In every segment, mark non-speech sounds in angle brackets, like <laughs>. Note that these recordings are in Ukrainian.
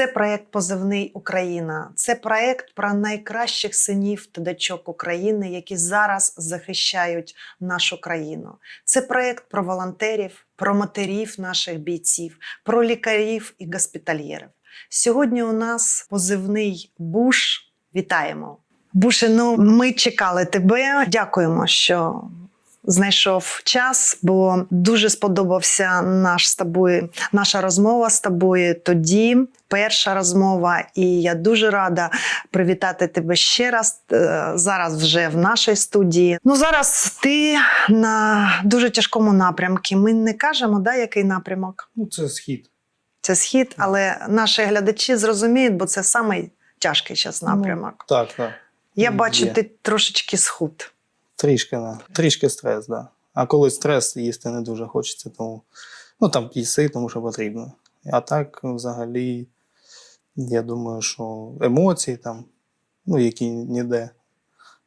Це проект Позивний Україна. Це проект про найкращих синів та дочок України, які зараз захищають нашу країну. Це проект про волонтерів, про матерів наших бійців, про лікарів і госпітальєрів. Сьогодні у нас позивний Буш. Вітаємо. Буше, ну ми чекали тебе. Дякуємо, що знайшов час, бо дуже сподобався наш з тобою, наша розмова з тобою тоді. Перша розмова, і я дуже рада привітати тебе ще раз е, зараз вже в нашій студії. Ну зараз ти на дуже тяжкому напрямку. Ми не кажемо, да, який напрямок. Ну, це схід. Це схід, але наші глядачі зрозуміють, бо це самий тяжкий зараз напрямок. Так, так. я є. бачу, ти трошечки схуд. Трішки, да. Трішки стрес, так. Да. А коли стрес їсти не дуже хочеться, тому ну там їси, тому що потрібно. А так, взагалі, я думаю, що емоції там, ну, які ніде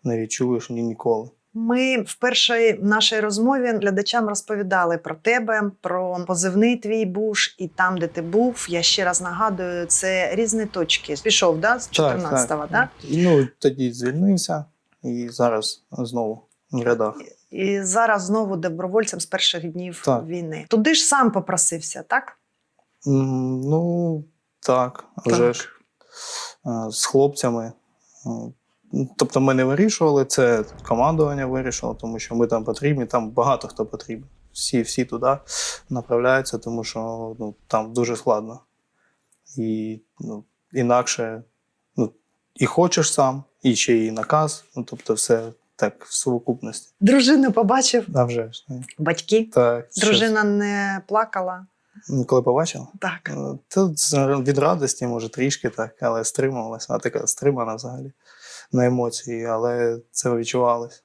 не відчуєш ні ніколи. Ми в першій нашій розмові глядачам розповідали про тебе, про позивний твій буш, і там, де ти був. Я ще раз нагадую, це різні точки. Пішов, да, з 14-го, так? І, ну, тоді звільнився і зараз знову в рядах. І зараз знову добровольцем з перших днів Так. війни. Туди ж сам попросився, так? Ну, так, вже ж. Е, З хлопцями. Е, Тобто ми не вирішували, це командування вирішило, тому що ми там потрібні, там багато хто потрібен. Всі, всі туди направляються, тому що ну, там дуже складно. І ну, інакше ну, і хочеш сам, і ще й наказ. Ну, тобто, все так в совокупності. Дружину побачив, А вже ж. ну, батьки. Так, Дружина не плакала. Ну, Коли побачила? Так. То з- від радості, може, трішки так, але стримувалася. Вона така стримана взагалі на емоції, але це відчувалось.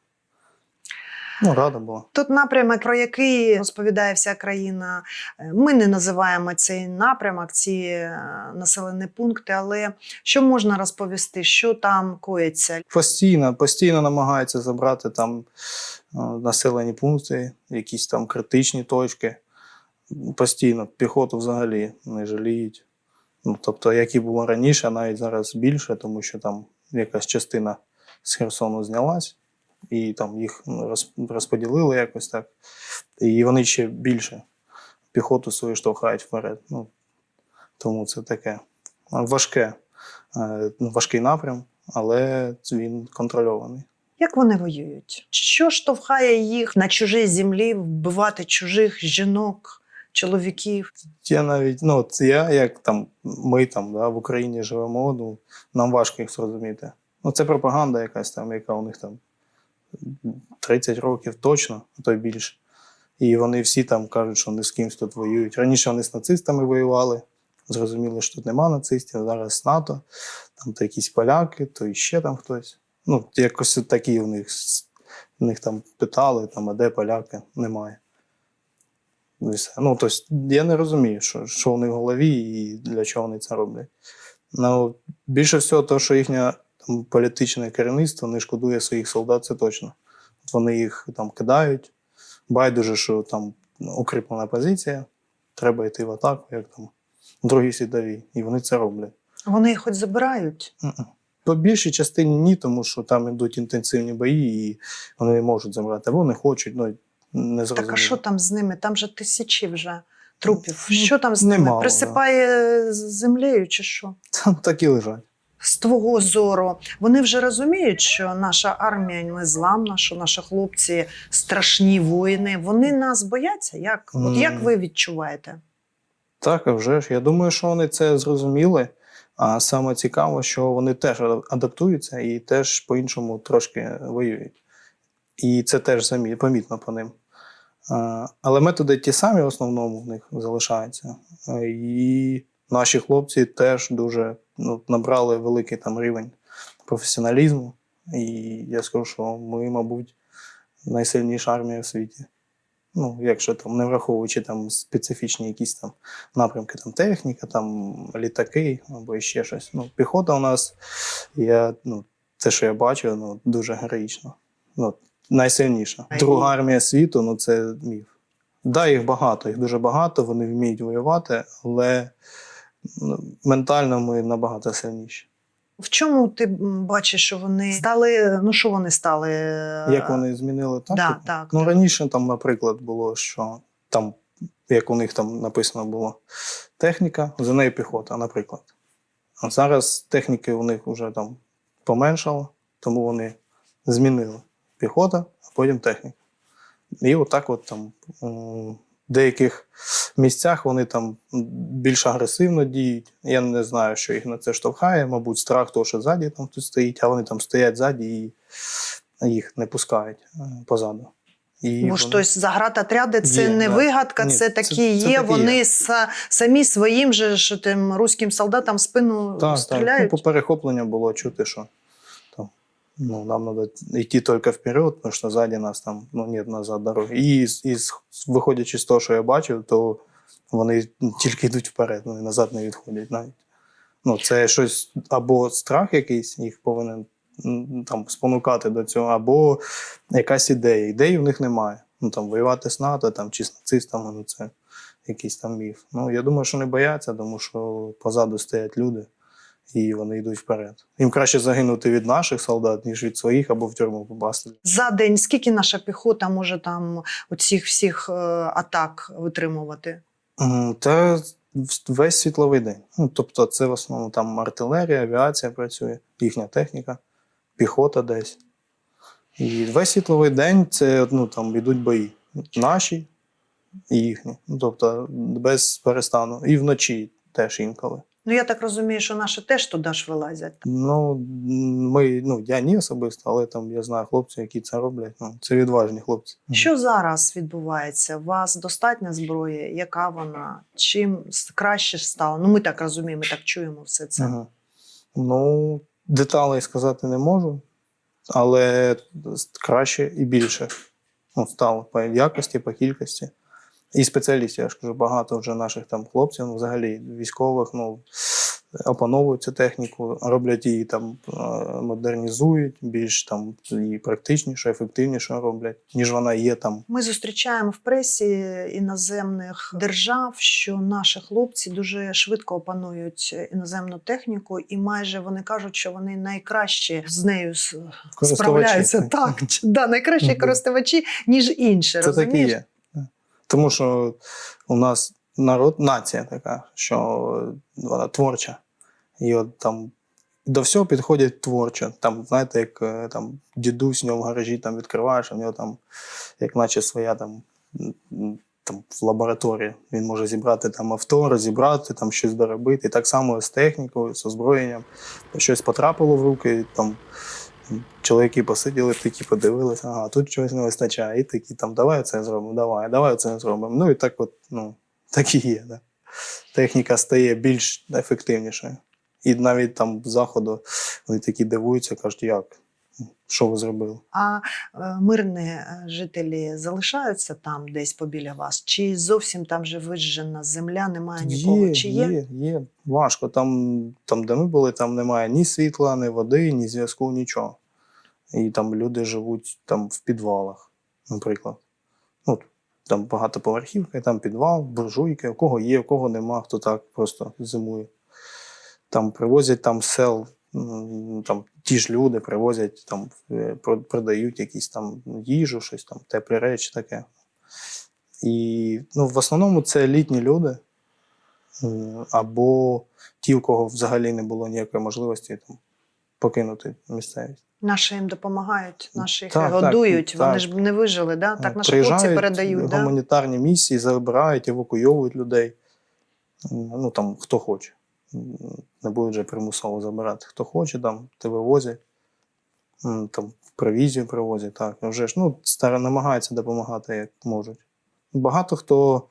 Ну, рада була. Тут напрямок, про який розповідає вся країна. Е, Ми не називаємо цей напрямок, ці е, населені пункти, але що можна розповісти, що там коїться? Постійно, постійно намагаються забрати там е, населені пункти, якісь там критичні точки. Постійно піхоту взагалі не жаліють. Ну, тобто, як і було раніше, навіть зараз більше, тому що там якась частина з Херсону знялась, і там їх розподілили якось так. І вони ще більше піхоту свою штовхають вперед. Ну, тому це таке важке, е, ну, важкий напрям, але він контрольований. Як вони воюють? Що штовхає їх на чужій землі вбивати чужих жінок, чоловіків? Я навіть, ну, от я, як там, ми там да, в Україні живемо, ну, нам важко їх зрозуміти. Ну, це пропаганда якась там, яка у них там 30 років точно, а то й більше. І вони всі там кажуть, що вони з кимось тут воюють. Раніше вони з нацистами воювали. Зрозуміли, що тут нема нацистів, зараз НАТО, там то якісь поляки, то іще там хтось. Ну, якось такі у них, у них там питали, там, а де поляки? Немає. Ну. Ну, тобто, я не розумію, що, що них в голові і для чого вони це роблять. Ну, більше всього, то, що там, політичне керівництво не шкодує своїх солдат, це точно. От вони їх там кидають. Байдуже, що там укріплена позиція, треба йти в атаку, як там в Другій світовій. І вони це роблять. Вони їх хоч забирають. Мгм. По більшій частині ні, тому що там йдуть інтенсивні бої, і вони не можуть забрати, або не хочуть, ну не зрозуміло. Так а що там з ними? Там же тисячі вже трупів. Що там з ними? немало. Присипає з землею чи що? Там так і лежать. З твого зору, вони вже розуміють, що наша армія не зламна, що наші хлопці страшні воїни. Вони нас бояться. Як? От як ви відчуваєте? Так, а вже ж. Я думаю, що вони це зрозуміли. А саме цікаво, що вони теж адаптуються і теж по-іншому трошки воюють. І це теж помітно по ним. Але методи ті самі в основному в них залишаються. І наші хлопці теж дуже ну, набрали великий там рівень професіоналізму. І я скажу, що ми, мабуть, найсильніша армія в світі. Ну, якщо там не враховуючи там специфічні якісь там напрямки, там техніка, там літаки або ще щось. Ну, піхота у нас, я, ну, те, що я бачив, ну, дуже героїчно. Ну, найсильніша. Друга армія світу ну це міф. Да, їх багато, їх дуже багато, вони вміють воювати, але ментально ми набагато сильніші. В чому ти бачиш, що вони стали? Ну що вони стали? Як вони змінили тактику? Да, так, ну так. раніше там, наприклад, було, що там, як у них там написано було, техніка, за нею піхота, наприклад. А зараз техніки у них вже там поменшало, тому вони змінили піхота, а потім техніка. І отак, от там деяких місцях вони там більш агресивно діють. Я не знаю, що їх на це штовхає. Мабуть, страх того, що ззаді там хтось стоїть, а вони там стоять ззаді і їх не пускають е, позаду. І Бо ж вони- тобто заградотряди це Є, не да. вигадка, Ні, це це- такі це є. такі вони є. са- самі своїм же ж тим руським солдатам в спину Так, так. Ну, стріляють. по перехопленню було чути, що ну, нам треба йти тільки вперед, тому що ззаді нас там ну, нет назад дороги. І, і виходячи з того, що я бачив, то вони тільки йдуть вперед, вони назад не відходять навіть. Ну, це щось або страх якийсь їх повинен там, спонукати до цього, або якась ідея. Ідеї в них немає. Ну, там, воювати з НАТО там, чи з нацистами, ну, це якийсь там міф. Ну, я думаю, що не бояться, тому що позаду стоять люди і вони йдуть вперед. Їм краще загинути від наших солдат, ніж від своїх або в тюрму попасти. За день скільки наша піхота може там оцих всіх е, атак витримувати? Та весь світловий день. Ну, тобто, це в основному там артилерія, авіація працює, їхня техніка, піхота десь. І весь світловий день це ну, там йдуть бої. Наші і їхні. Ну, тобто без перестану. І вночі теж інколи. Ну я так розумію, що наші теж туди ж вилазять. Ну, ми, ну, я ні особисто, але там я знаю хлопців, які це роблять. Ну, це відважні хлопці. Що зараз відбувається? У вас достатня зброя? Яка вона? Чим краще стало? Ну ми так розуміємо, ми так чуємо все це. Ага. Ну, деталей сказати не можу, але краще і більше ну, стало по якості, по кількості. І спеціалістів, я ж кажу, багато вже наших там хлопців, ну, взагалі військових, ну, опановують цю техніку, роблять її там, е, модернізують, більш там її практичніше, ефективніше роблять, ніж вона є там. Ми зустрічаємо в пресі іноземних держав, що наші хлопці дуже швидко опанують іноземну техніку, і майже вони кажуть, що вони найкраще з нею справляються. Так, да, найкращі користувачі, ніж інші. Це розумієш? такі є. Тому що у нас народ, нація така, що вона творча. І от там до всього підходять творчо. Там, знаєте, як е, там дідусь у нього в гаражі там відкриваєш, в нього там, як наче своя там. Там в лабораторії він може зібрати там авто, розібрати, там щось доробити. І так само з технікою, з озброєнням. Щось потрапило в руки, там чоловіки посиділи, такі подивилися, ага, тут чогось не вистачає. І такі там, давай це зробимо, давай, давай це зробимо. Ну і так от, ну, так і є. Да. Техніка стає більш ефективнішою. І навіть там з заходу вони такі дивуються, кажуть, як? Що ви зробили? А е, мирні е, жителі залишаються там десь побіля вас? Чи зовсім там же вижжена земля, немає нікого? Є, Чи є? є, є. Важко. Там, там, де ми були, там немає ні світла, ні води, ні зв'язку, нічого. І там люди живуть там в підвалах, наприклад. Ну, там багатоповерхівка, там підвал, буржуйки, у кого є, у кого нема, хто так просто зимує. Там привозять там сел, там ті ж люди привозять, там е, продають якісь там їжу, щось там, теплі речі таке. І ну, в основному це літні люди, або ті, у кого взагалі не було ніякої можливості там, покинути місцевість. Наші їм допомагають, наші їх Так, так, годують, вони так. ж не вижили, да? так наші Приїжджають хлопці передають. Да? гуманітарні місії, забирають, евакуйовують людей. Ну там хто хоче. Не будуть вже примусово забирати. Хто хоче, там те вивозять, там провізію привозять. Так, вже ж ну, старе намагаються допомагати як можуть. Багато хто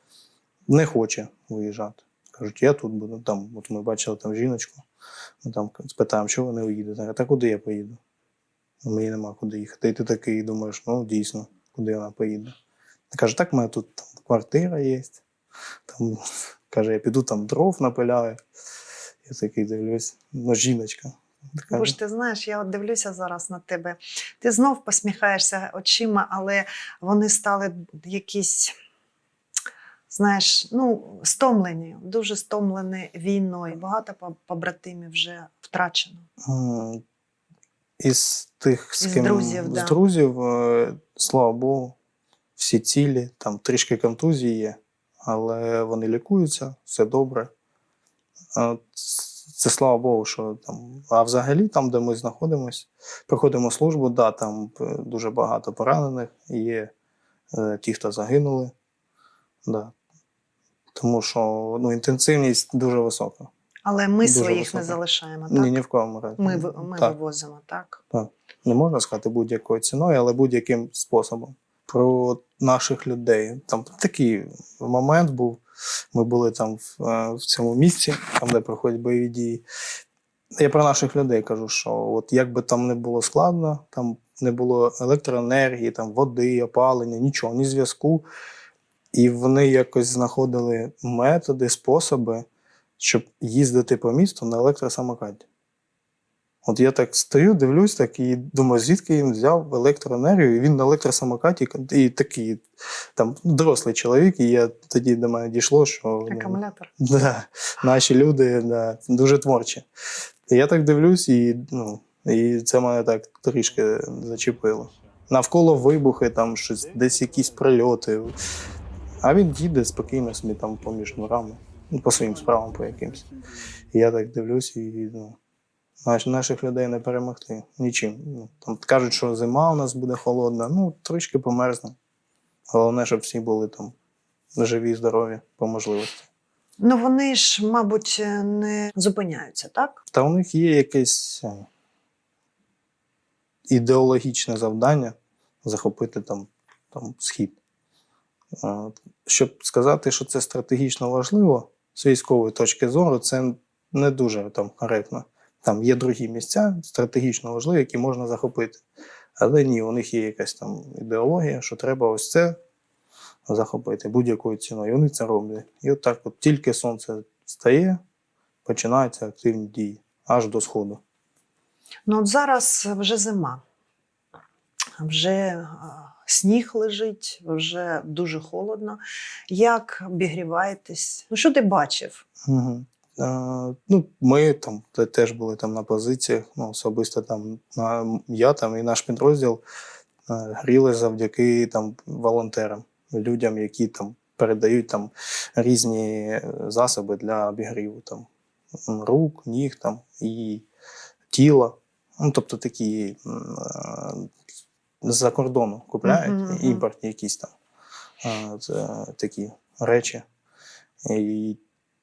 не хоче виїжджати. Кажуть, я тут буду. Там, от ми бачили там жіночку, ми там спитаємо, що вони уїдуть. А та куди я поїду? Мені нема куди їхати. І ти такий думаєш, ну дійсно, куди вона поїде. Каже, так, в мене тут там квартира є. Там, каже, я піду там дров напиляю. Я такий дивлюсь, ну, жіночка. Така, Бо ж ти знаєш, я от дивлюся зараз на тебе. Ти знов посміхаєшся очима, але вони стали якісь, знаєш, ну, стомлені, дуже стомлені війною. Багато побратимів вже втрачено. Із тих, з Із ким друзів, з да. друзів, е, слава Богу, всі цілі, там трішки контузії є, але вони лікуються, все добре. Це слава Богу, що там. А взагалі, там, де ми знаходимося, проходимо службу, да, там е, дуже багато поранених, є е, ті, хто загинули. Да. Тому що ну, інтенсивність дуже висока. Але ми Дуже своїх високо. не залишаємо, так? Ні, ні в кому разі. Ми, ми Так. вивозимо, так? не можна сказати будь-якою ціною, але будь-яким способом. Про наших людей. Там такий момент був. Ми були там в, е, в цьому місці, там, де проходять бойові дії. Я про наших людей кажу, що от як би там не було складно, там не було електроенергії, там води, опалення, нічого, ні зв'язку. І вони якось знаходили методи, способи, щоб їздити по місту на електросамокаті. От я так стою, дивлюсь так і думаю, звідки він взяв електроенергію, і він на електросамокаті, і такий там дорослий чоловік, і я тоді до мене дійшло, що ну, Акумулятор. да, наші люди да, дуже творчі. І я так дивлюсь, і, ну, і це мене так трішки зачепило. Навколо вибухи, там щось, десь якісь прильоти. А він їде спокійно собі там поміж дворами, ну, по своїм справам, по якимсь. І я так дивлюсь, і ну, наш, наших людей не перемогти нічим. Ну, там кажуть, що зима у нас буде холодна, ну, трішки померзне. Головне, щоб всі були там живі, здорові по можливості. Ну вони ж, мабуть, не зупиняються, так? Та у них є якесь е, ідеологічне завдання захопити там, там схід. Е, Щоб сказати, що це стратегічно важливо з військової точки зору, це не дуже там коректно. Там є другі місця стратегічно важливі, які можна захопити. Але ні, у них є якась там ідеологія, що треба ось це захопити будь-якою ціною. І вони це роблять. І от так, от тільки сонце стає, починаються активні дії аж до сходу. Ну от зараз вже зима. Вже сніг лежить, вже дуже холодно. Як обігріваєтесь? Ну, що ти бачив? Угу. Е, ну, ми там теж були там на позиціях. Ну, особисто там на, я там і наш підрозділ е, гріли завдяки там волонтерам, людям, які там передають там різні е, засоби для обігріву там рук, ніг там і тіла. Ну, тобто такі е, з-за кордону купляють, Мгм, мгм. імпортні якісь там е, це, такі речі. І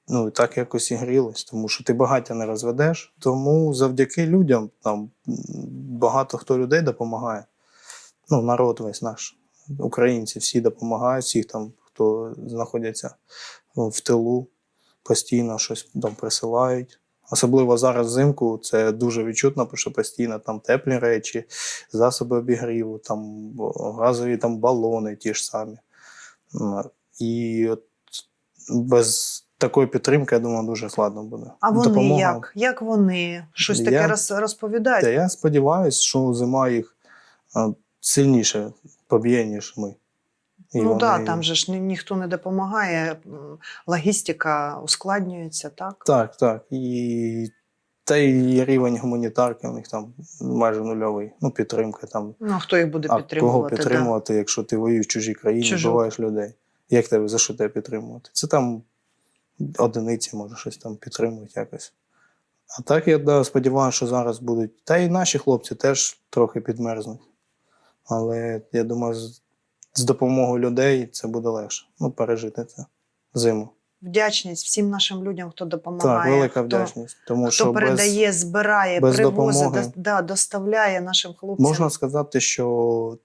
ну, і так якось і грілись, тому що ти багаття не розведеш. Тому завдяки людям там багато хто людей допомагає. Ну, народ весь наш, українці всі допомагають, всіх там, хто знаходяться в тилу, постійно щось там присилають. Особливо зараз взимку це дуже відчутно, тому що постійно там теплі речі, засоби обігріву, там газові там балони ті ж самі. І от без такої підтримки, я думаю, дуже складно буде. А вони Допомога- як? Як вони? Щось Я- таке роз, розповідають? Та я сподіваюся, що зима їх сильніше поб'є, ніж ми. І ну так, вони- там же ж ні, ніхто не допомагає, логістика ускладнюється, так? Так, так. І та й рівень гуманітарки у них там майже нульовий. Ну, підтримка там. Ну, а хто їх буде А підтримувати? кого підтримувати, якщо ти воюєш в чужій країні, Чужу. вбиваєш людей? Як тебе за що тебе підтримувати? Це там одиниці, може, щось там підтримують якось. А так я да, сподіваюся, що зараз будуть. Та й наші хлопці теж трохи підмерзнуть. Але я думаю, з, з допомогою людей це буде легше. Ну, пережити це зиму. Вдячність всім нашим людям, хто Так, допомагає. велика хто, вдячність. Тому Хто що без, передає, збирає, без привозить, допомоги- да, доставляє нашим хлопцям. можна сказати, що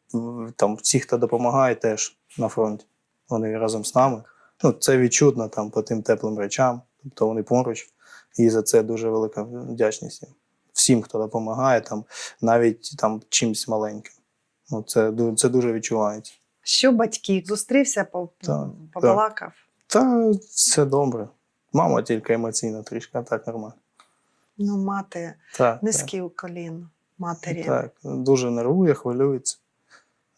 там всі, хто допомагає, теж на фронті. Вони разом з нами. Ну, це відчутно там по тим теплим речам, тобто вони поруч. І за це дуже велика вдячність їм. Всім, хто допомагає, там, навіть там чимось маленьким. Ну, це, це дуже відчувається. Що батьки? Зустрівся, побалакав. Та все добре. Мама тільки емоційна трішки, а так нормально. Ну, мати, Так, низький уклін матері. Так, дуже нервує, хвилюється.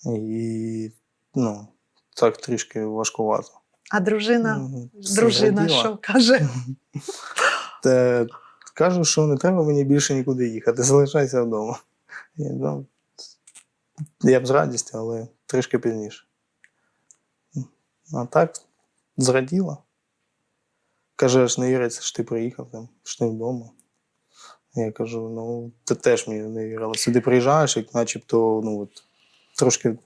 І ну, так трішки важкувато. А дружина. Все дружина, що каже? Та, кажу, що не треба мені більше нікуди їхати, <laughs> залишайся вдома. І, ну, я б з радістю, але трішки пізніше. А так, зраділа. Каже, аж не віриться, що ти приїхав там, що ти вдома. Я кажу: ну, ти теж мені не вірила. Сюди приїжджаєш, як начебто, ну от, трошки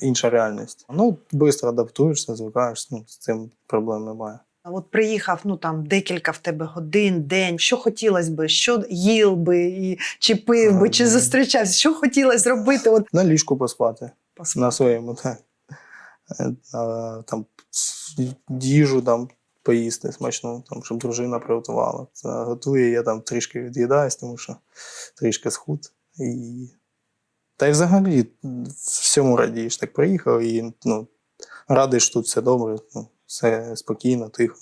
інша реальність. Ну, швидко адаптуєшся, звикаєш, ну, з цим проблем немає. А От приїхав, ну там декілька в тебе годин, день. Що хотілося би, що їв би, і, чи пив би, чи зустрічався? Що хотілося зробити? От На ліжку поспати. пос- На своєму, так. Е, там їжу там поїсти смачну, там, щоб дружина приготувала. Це готує, я там трішки від'їдаюсь, тому що трішки схуд. І... Та й взагалі всьому радієш. Так приїхав і ну, що тут все добре, ну, все спокійно, тихо.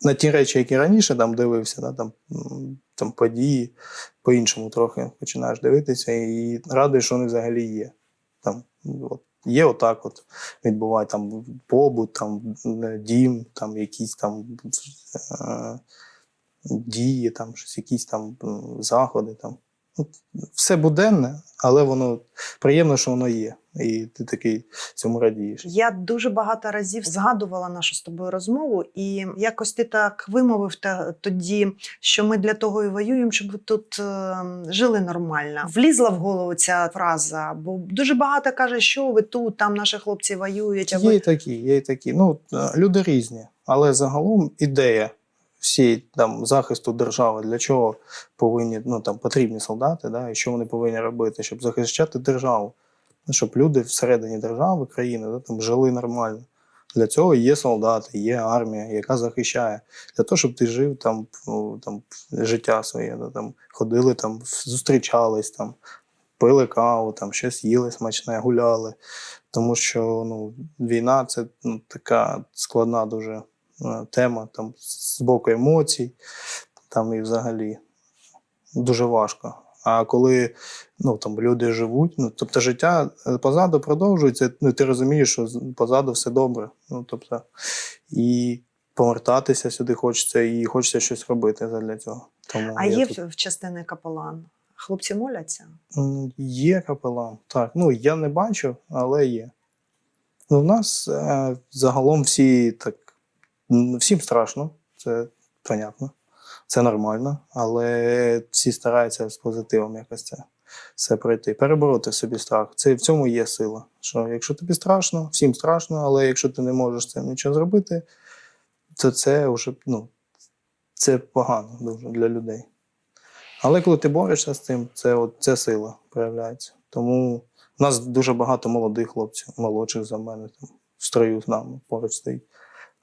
На ті речі, які раніше там дивився, да, там, там події, по-іншому трохи починаєш дивитися, і радий, що вони взагалі є там от, є отак, от відбуває там побут, там е, дім, там якісь там е, дії, там щось, якісь там заходи. Там. Все буденне, але воно приємно, що воно є. І ти такий цьому радієш. Я дуже багато разів згадувала нашу з тобою розмову, і якось ти так вимовив та, тоді, що ми для того і воюємо, щоб тут е, жили нормально. Влізла в голову ця фраза, бо дуже багато каже, що ви тут, там наші хлопці воюють. А Є ви і такі, є і такі. Ну, е, люди різні, але загалом ідея всієї там захисту держави, для чого повинні, ну там потрібні солдати, да, і що вони повинні робити, щоб захищати державу, щоб люди всередині держави, країни, да, там жили нормально. Для цього є солдати, є армія, яка захищає. Для того, щоб ти жив там, ну, там життя своє, да, там, ходили, там, зустрічались, там, пили каву, там, щось їли смачне, гуляли. Тому що ну, війна це ну, така складна дуже тема там, з боку емоцій, там і взагалі дуже важко. А коли ну, там, люди живуть, ну, тобто життя е, позаду продовжується, ну, ти розумієш, що позаду все добре. Ну, тобто, і повертатися сюди хочеться, і хочеться щось робити для цього. Тому а є тут- в, частини капелан. Хлопці моляться. Є капелан. Так, ну я не бачу, але є. Ну, в нас е, загалом всі так. Всім страшно, це понятно, це нормально, але всі стараються з позитивом якось це все пройти. Перебороти собі страх. Це в цьому є сила. Що якщо тобі страшно, всім страшно, але якщо ти не можеш цим нічого зробити, то це вже ну, це погано дуже для людей. Але коли ти борешся з цим, це, от, це сила проявляється. Тому в нас дуже багато молодих хлопців, молодших за мене, там, в строю з нами поруч стоїть.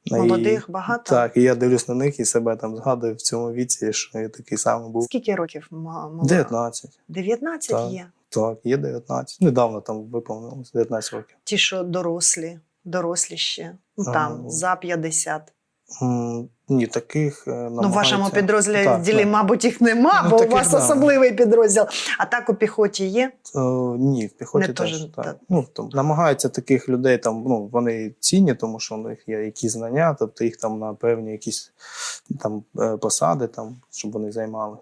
І- Молодих багато. Так, і я дивлюсь на них і себе там згадую в цьому віці, що я такий самий був. Скільки років мало? молодих? 19. 19 Так. є. Так, є 19. Недавно там виповнилось 19 років. Ті, що дорослі, дорослі ще. Ну, там ну. за 50. Ні, таких е, Ну, в вашому підрозділі, Так, так. мабуть, їх нема, Ну, бо у вас да. особливий підрозділ. А так у піхоті є. Е, ні, в піхоті Не теж. теж, так. так. Ну, там, намагаються таких людей, там, ну, вони цінні, тому що у них є якісь знання, тобто їх там на певні якісь там, е, посади, там, щоб вони займали.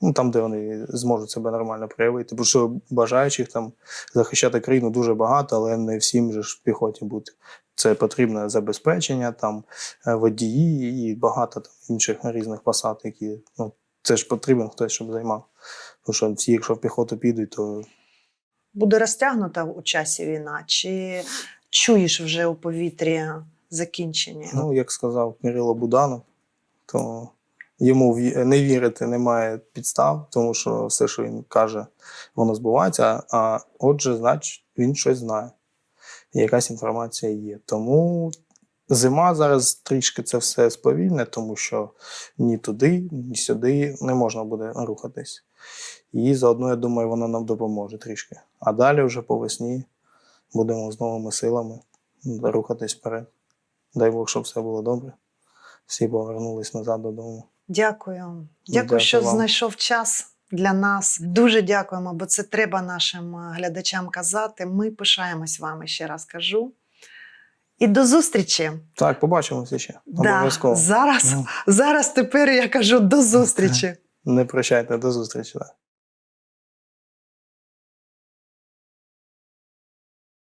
Ну, там, де вони зможуть себе нормально проявити. Бо що бажаючих там захищати країну дуже багато, але не всім же ж в піхоті бути. Це потрібне забезпечення, там е, водії і багато там інших різних посад, які ну, це ж потрібен хтось, щоб займав. Тому що всі, якщо в піхоту підуть, то Буде розтягнута у часі війна, чи чуєш вже у повітрі закінчення? Ну, як сказав Кирило Буданов, то йому не вірити немає підстав, тому що все, що він каже, воно збувається. А отже, значить, він щось знає. Якась інформація є. Тому зима зараз трішки це все сповільне, тому що ні туди, ні сюди не можна буде рухатись. І заодно, я думаю, вона нам допоможе трішки. А далі вже по весні будемо з новими силами рухатись вперед. Дай Бог, щоб все було добре. Всі повернулись назад додому. Дякую. Дякую, Дякую що вам. знайшов час для нас. Дуже дякуємо, бо це треба нашим е, глядачам казати. Ми пишаємось вами, ще раз кажу. І до зустрічі. Так, побачимося ще. Да, Обов'язково. зараз, mm. зараз тепер я кажу до зустрічі. не прощайте, до зустрічі.